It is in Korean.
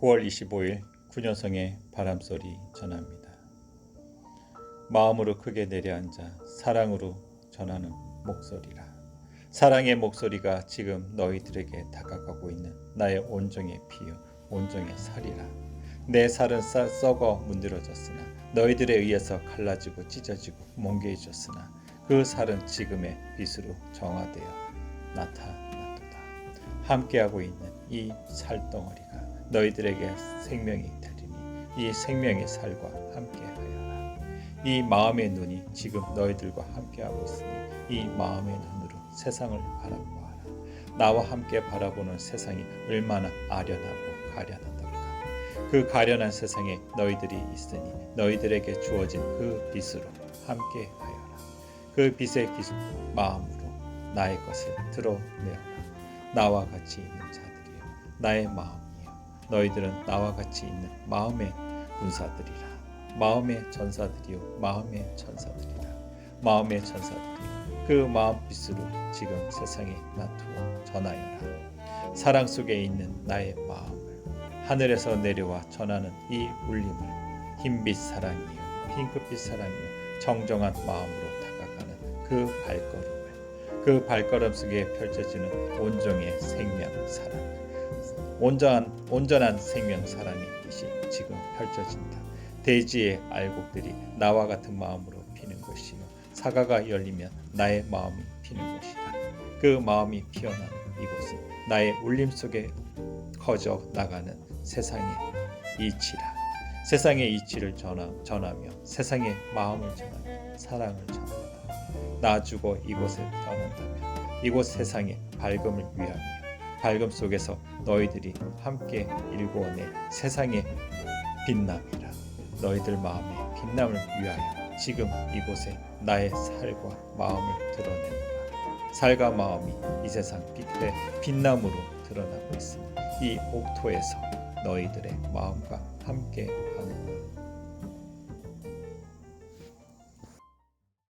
9월 25일 군여성의 바람소리 전합니다. 마음으로 크게 내려앉아 사랑으로 전하는 목소리라. 사랑의 목소리가 지금 너희들에게 다가가고 있는 나의 온종의 피요 온종의 살이라. 내 살은 싸- 썩어 문드러졌으나 너희들에 의해서 갈라지고 찢어지고 멍게해졌으나 그 살은 지금의 빛으로 정화되어 나타났도다. 함께하고 있는 이 살덩어리가 너희들에게 생명이 되리니 이 생명의 살과 함께하여라. 이 마음의 눈이 지금 너희들과 함께하고 있으니 이 마음의 눈으로 세상을 바라보아라. 나와 함께 바라보는 세상이 얼마나 아련하고 가련하던가. 그 가련한 세상에 너희들이 있으니 너희들에게 주어진 그 빛으로 함께하여라. 그 빛의 기술 마음으로 나의 것을 드러내어라. 나와 같이 있는 자들이여 나의 마음이여 너희들은 나와 같이 있는 마음의 군사들이라. 마음의 전사들이요 마음의 전사들이라. 마음의 전사들이요 그 마음 빛으로 지금 세상에 나투어 전하여라. 사랑 속에 있는 나의 마음을 하늘에서 내려와 전하는 이 울림을 흰빛 사랑이요 핑크빛 사랑이요 정정한 마음으로 다가가는 그 발걸음을 그 발걸음 속에 펼쳐지는 온종의 생명 사랑 온전한 온전한 생명 사랑의 빛이 지금 펼쳐진다. 대지의 알곡들이 나와 같은 마음으로 피는 것이요 사과가 열리면 나의 마음이 피는 것이다. 그 마음이 피어나는 이곳은 나의 울림 속에 커져 나가는 세상의 이치라. 세상의 이치를 전하, 전하며 세상의 마음을 전하며 사랑을 전한다. 나 주고 이곳에 태어난다면 이곳 세상의 밝음을 위하며 밝음 속에서 너희들이 함께 일구어내 세상의 빛남이라 너희들 마음의 빛남을 위하여 지금 이곳에 나의 살과 마음을 드러낸다. 살과 마음이 이 세상 빛의 빛남으로 드러나고 있으니 이 옥토에서 너희들의 마음과 함께 하는